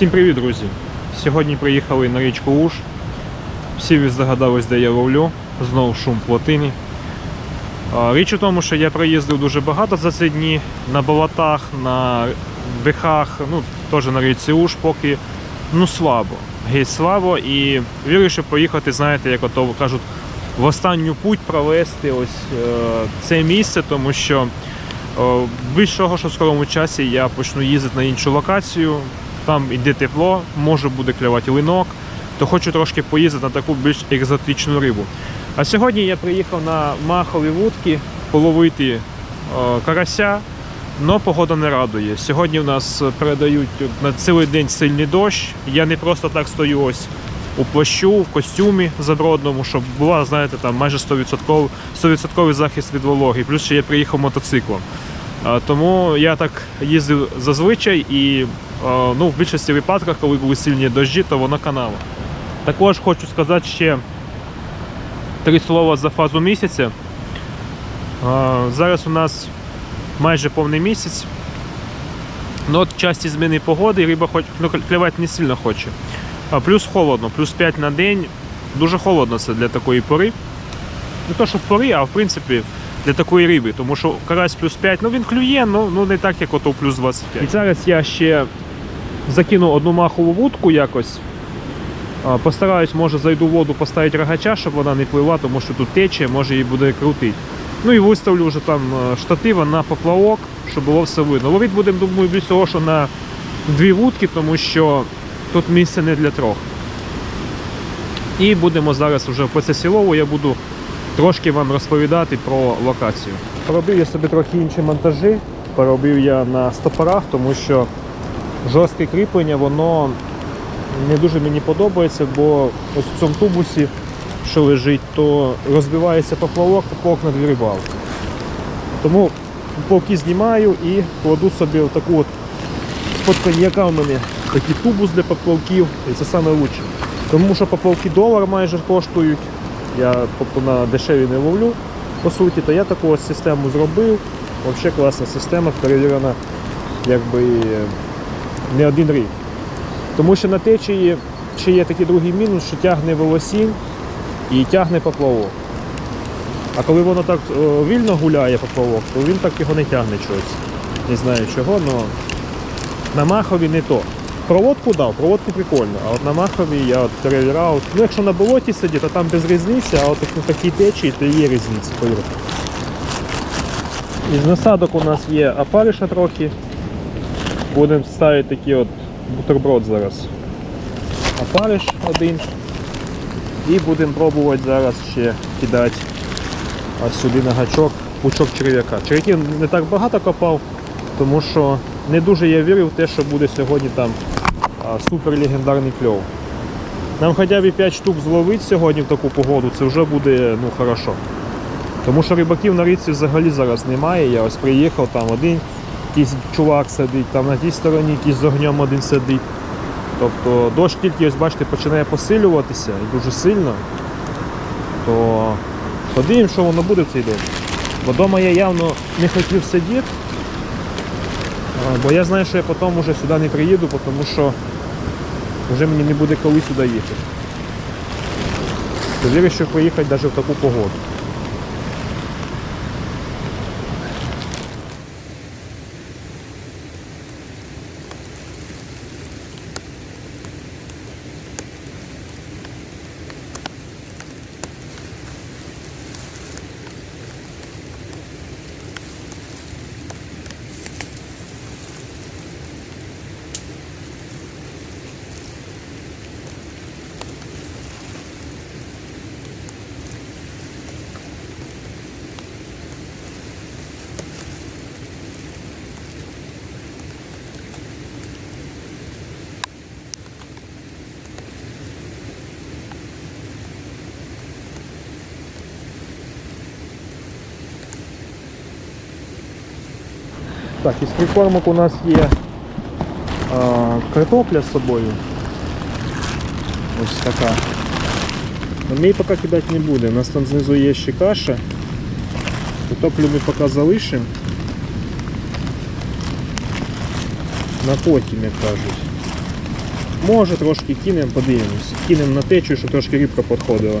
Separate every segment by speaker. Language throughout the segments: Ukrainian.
Speaker 1: Всім привіт, друзі! Сьогодні приїхали на річку Уж. Всі ви здогадались, де я ловлю. Знову шум плотини. Річ у тому, що я проїздив дуже багато за ці дні на болотах, на дихах, ну, теж на річці Уж, поки ну, слабо. Геть слабо і вирішив поїхати, знаєте, як ото кажуть, в останню путь провести ось е, це місце, тому що е, більш того, що в скорому часі я почну їздити на іншу локацію. Там іде тепло, може буде клювати линок, то хочу трошки поїздити на таку більш екзотичну рибу. А сьогодні я приїхав на махові вудки половити е, карася, але погода не радує. Сьогодні в нас передають на цілий день сильний дощ. Я не просто так стою ось у плащу, в костюмі забродному, щоб була, знаєте, там майже 100%, 100% захист від вологи. Плюс ще я приїхав мотоциклом. А, Тому я так їздив зазвичай і ну, в більшості випадках, коли були сильні дощі, то воно канало. Також хочу сказати ще три слова за фазу місяця. Зараз у нас майже повний місяць. Ну, от часті зміни погоди, риба хоч, ну, клювати не сильно хоче. Плюс холодно, плюс 5 на день. Дуже холодно це для такої пори. Не то, що в пори, а в принципі для такої риби, тому що карась плюс 5, ну він клює, ну, ну не так, як ото плюс 25. І зараз я ще закину одну махову вудку якось. Постараюсь, може зайду в воду, поставити рогача, щоб вона не плила, тому що тут тече, може її буде крутити. Ну і виставлю вже там е, штатива на поплавок, щоб було все видно. Ловити будемо, думаю, більш того, що на дві вудки, тому що тут місце не для трьох. І будемо зараз вже в процесі лову, я буду трошки вам розповідати про локацію. Поробив я собі трохи інші монтажі. Поробив я на стопорах, тому що жорстке кріплення, воно не дуже мені подобається, бо ось в цьому тубусі, що лежить, то розбивається поплавок, на дві рибалки. Тому поплавки знімаю і кладу собі отаку от з-под в мене такий тубус для поплавків, і це лучше. Тому що поплавки долар майже коштують. Я тобто на дешеві не ловлю, по суті, то я таку ось систему зробив. Взагалі класна система, перевірена якби не один рік. Тому що на течії ще є такий другий мінус, що тягне волосінь і тягне поплавок. А коли воно так вільно гуляє поплавок, то він так його не тягне чогось. Не знаю чого, але на махові не то. Проводку дав, проводку прикольно, а от на махові я от перевіряв. Ну якщо на болоті сидить, то там без різниці, а от на такій течії, то є різниця, повірте. Із насадок у нас є опариша трохи. Будемо ставити такий от бутерброд зараз. Опариш один. І будемо пробувати зараз ще кидати ось сюди на гачок пучок черв'яка. Черв'яків не так багато копав, тому що не дуже я вірив в те, що буде сьогодні там супер легендарний кльов. Нам хоча б 5 штук зловити сьогодні в таку погоду, це вже буде ну, хорошо. Тому що рибаків на річці взагалі зараз немає. Я ось приїхав, там один якийсь чувак сидить, там на тій стороні якийсь з огнем один сидить. Тобто дощ тільки ось бачите починає посилюватися і дуже сильно, то подивимось, що воно буде в цей день. Бо вдома я явно не хотів сидіти, бо я знаю, що я потім вже сюди не приїду, тому що вже мені не буде коли сюди їхати. То що поїхати навіть в таку погоду. Так, із прикормок у нас є а, картопля з собою. Ось така. Но Ми її поки кидати не будемо. У нас там знизу є ще каша. Картоплю ми поки залишимо. На потім, як кажуть. Може трошки кинемо, подивимось. Кинемо на течію, щоб трошки рибка підходила.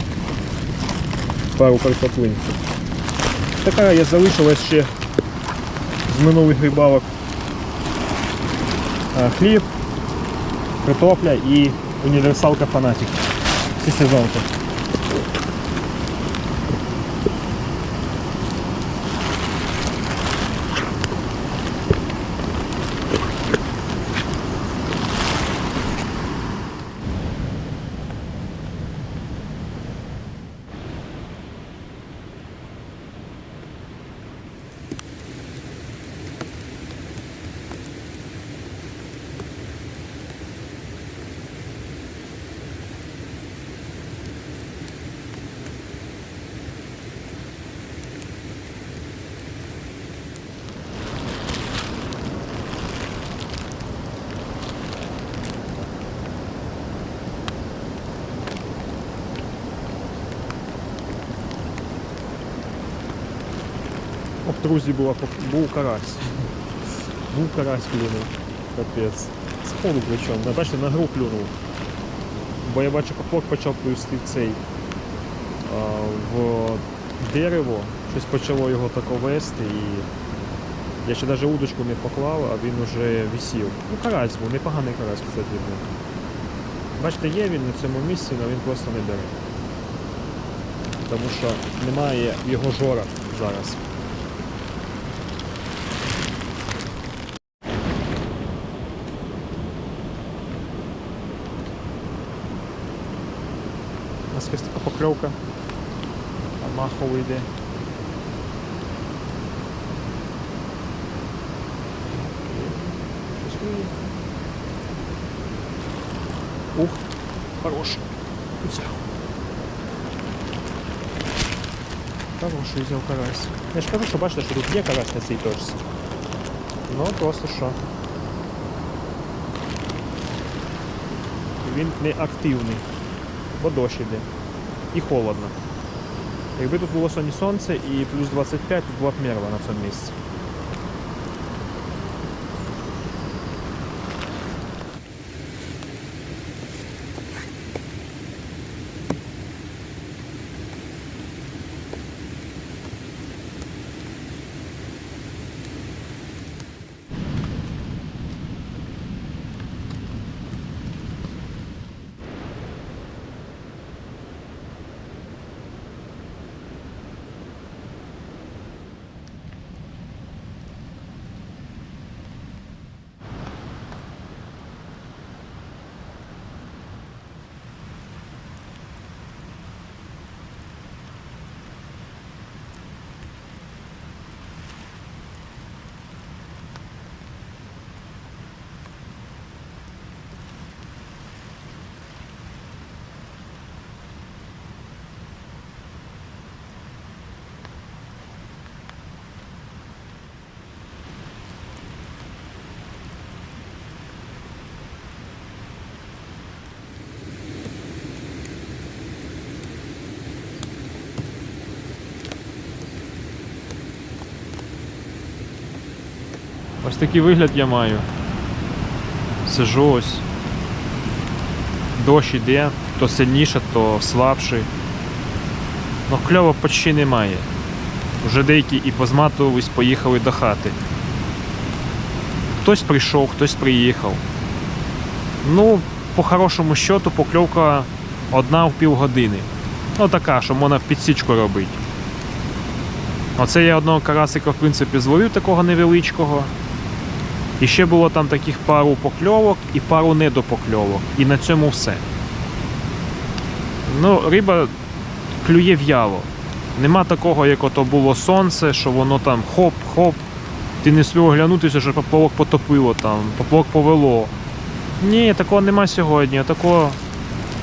Speaker 1: Пару картоплинців. Така я залишилась ще з минулих рибалок. Хліб, картопля і універсалка фанатик. Всі сезонки. Друзі, була, був карась. Був карась клюнув. Капець. З полу причому. Бачите, на гру клюнув. Бо я бачу, поплавок почав плюсти цей а, в дерево. Щось почало його тако вести і я ще навіть удочку не поклав, а він уже висів. Ну, карась був, непоганий карась, кстати, був. Бачите, є він на цьому місці, але він просто не бере. Тому що немає його жора зараз. У нас якась така покльовка. А маховий йде. Ух, хорош. Взяв. Хороший взяв карась. Я ж кажу, що бачите, що тут є карась на цій точці. Ну просто що. Він не активний, бо дощ іде. І холодно. Якби тут було сьогодні сонце і плюс 25, тут була б мерва на цьому місці. Ось такий вигляд я маю. Сижу ось. Дощ іде, то сильніше, то слабший. Ну кльово почти немає. Вже деякі і позматувались, поїхали до хати. Хтось прийшов, хтось приїхав. Ну, по хорошому щоту покльовка одна в півгодини. Ну така, що можна підсічку робити. Оце я одного карасика, в принципі, зловив такого невеличкого. І ще було там таких пару покльовок і пару недопокльовок. І на цьому все. Ну, риба клює в'яло. Нема такого, як ото було сонце, що воно там хоп-хоп. Ти не встиг оглянутися, що поплавок потопило там, поплавок повело. Ні, такого нема сьогодні. Такого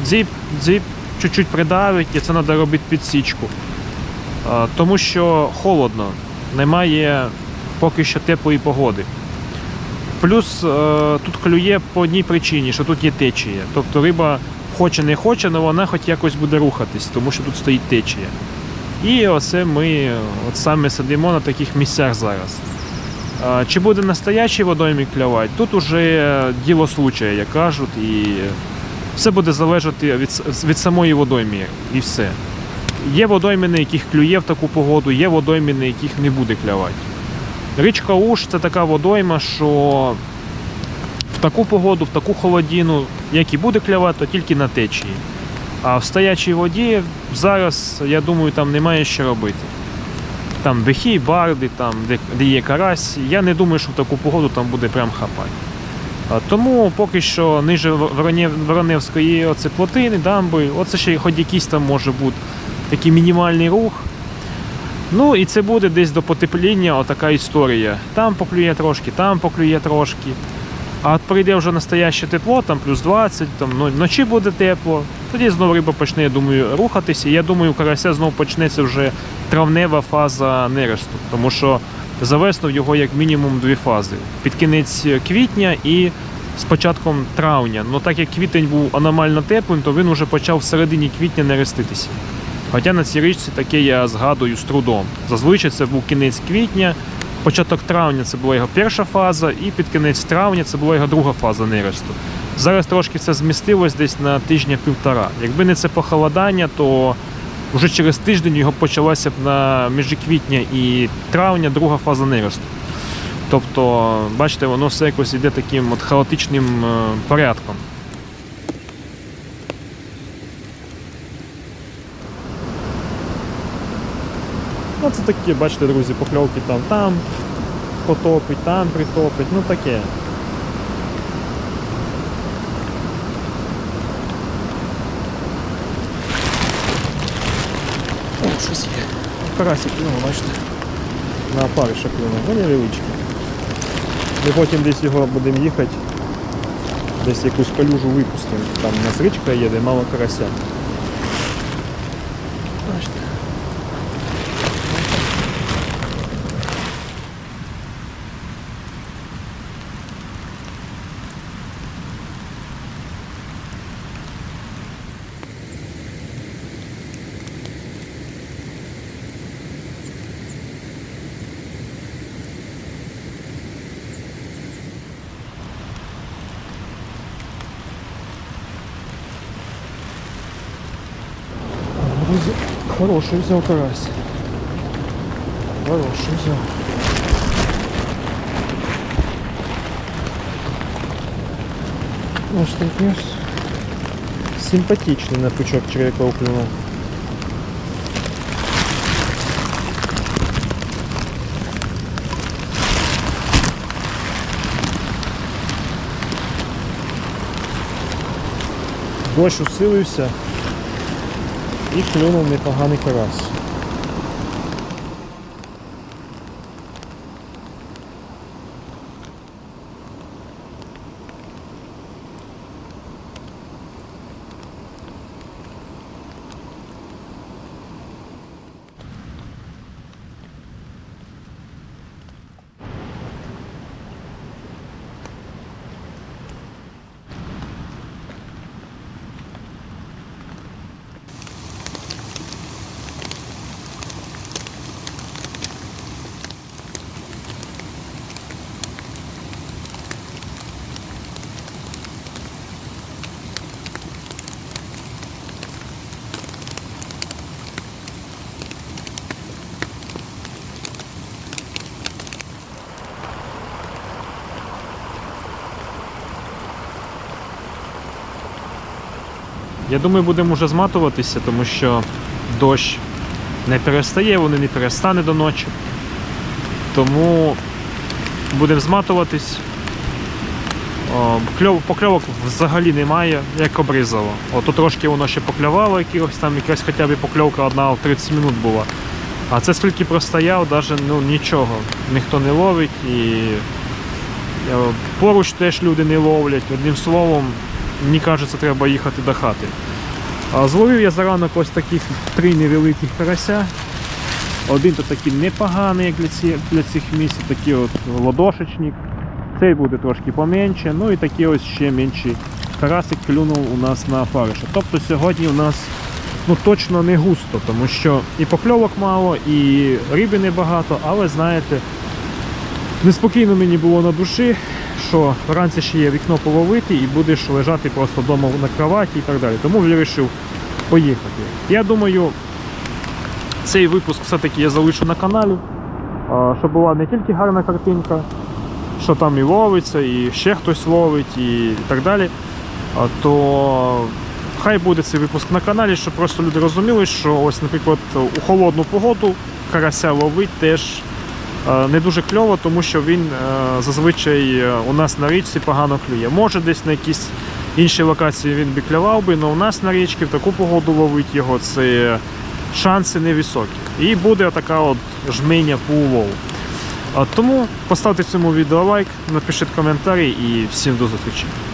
Speaker 1: дзіп, дзіп, чуть-чуть придавить, і це треба робити підсічку. Тому що холодно, немає поки що теплої погоди. Плюс е, тут клює по одній причині, що тут є течія. Тобто риба хоче не хоче, але вона хоч якось буде рухатись, тому що тут стоїть течія. І оце ми от саме сидимо на таких місцях зараз. Чи буде настоящий водоймі клювати, тут уже діло случая, як кажуть, і все буде залежати від, від самої водоймі і все. Є водойми, на яких клює в таку погоду, є водойми, на яких не буде клювати. Річка Уж це така водойма, що в таку погоду, в таку холодину, як і буде клювати, то тільки на течії. А в стоячій воді зараз, я думаю, там немає що робити. Там бехи, барди, там, де, де є карась. Я не думаю, що в таку погоду там буде прям хапати. Тому поки що ниже Вороневської оце плотини, дамби, оце ще хоч якийсь там може бути такий мінімальний рух. Ну і це буде десь до потепління отака історія. Там поклює трошки, там поклює трошки. А от прийде вже настояще тепло, там плюс 20, там ну, вночі буде тепло. Тоді знову риба почне, я думаю, рухатися. Я думаю, карася знову почнеться вже травнева фаза нересту. Тому що за в його як мінімум дві фази. Під кінець квітня і з початком травня. Ну так як квітень був аномально теплим, то він вже почав в середині квітня нереститися. Хоча на цій річці таке я згадую з трудом. Зазвичай це був кінець квітня, початок травня це була його перша фаза, і під кінець травня це була його друга фаза нересту. Зараз трошки це змістилось десь на тижня-півтора. Якби не це похолодання, то вже через тиждень його почалася б на межі квітня і травня друга фаза нересту. Тобто, бачите, воно все якось йде таким от хаотичним е, порядком. Ну, це такі, бачите, друзі, покльовки там, там потопить, там притопить, ну таке. О, щось є. Карасик, ну, бачите. На опариша клюнув, ну невеличкий. Ми потім десь його будемо їхати, десь якусь калюжу випустимо. Там у нас річка є, де мало карася. Бачите. Друзі, хороший взяв карась. Хороший взяв. Ось такий ось симпатичний на пучок черв'яка клюнув. Дощ усилився і клюнув непоганий карась. Я думаю, будемо вже зматуватися, тому що дощ не перестає, вони не перестане до ночі. Тому будемо зматуватись. Кльов- Покльовок взагалі немає, як обрізало. Ото трошки воно ще поклювало, якихось там якась хоча б покльовка одна в 30 минут була. А це скільки простояв, навіть ну, нічого. Ніхто не ловить і е, поруч теж люди не ловлять. Одним словом, мені кажеться, треба їхати до хати. А зловив я заранок ось таких три невеликих карася. Один то такий непоганий, як для, ці, для цих місць, такий от ладошечник. Цей буде трошки поменше, ну і такий ось ще менший карасик клюнув у нас на опариша. Тобто сьогодні у нас ну, точно не густо, тому що і покльовок мало, і риби небагато, але знаєте, Неспокійно мені було на душі, що вранці ще є вікно половити і будеш лежати просто вдома на кроваті і так далі. Тому вирішив поїхати. Я думаю, цей випуск все-таки я залишу на каналі, щоб була не тільки гарна картинка, що там і ловиться, і ще хтось ловить, і так далі. То хай буде цей випуск на каналі, щоб просто люди розуміли, що ось, наприклад, у холодну погоду карася ловить теж не дуже кльово, тому що він е, зазвичай е, у нас на річці погано клює. Може десь на якійсь іншій локації він би клював би, але у нас на річці в таку погоду ловить його, це шанси невисокі. І буде така от жменя по улову. Тому поставте цьому відео лайк, напишіть коментарі і всім до зустрічі.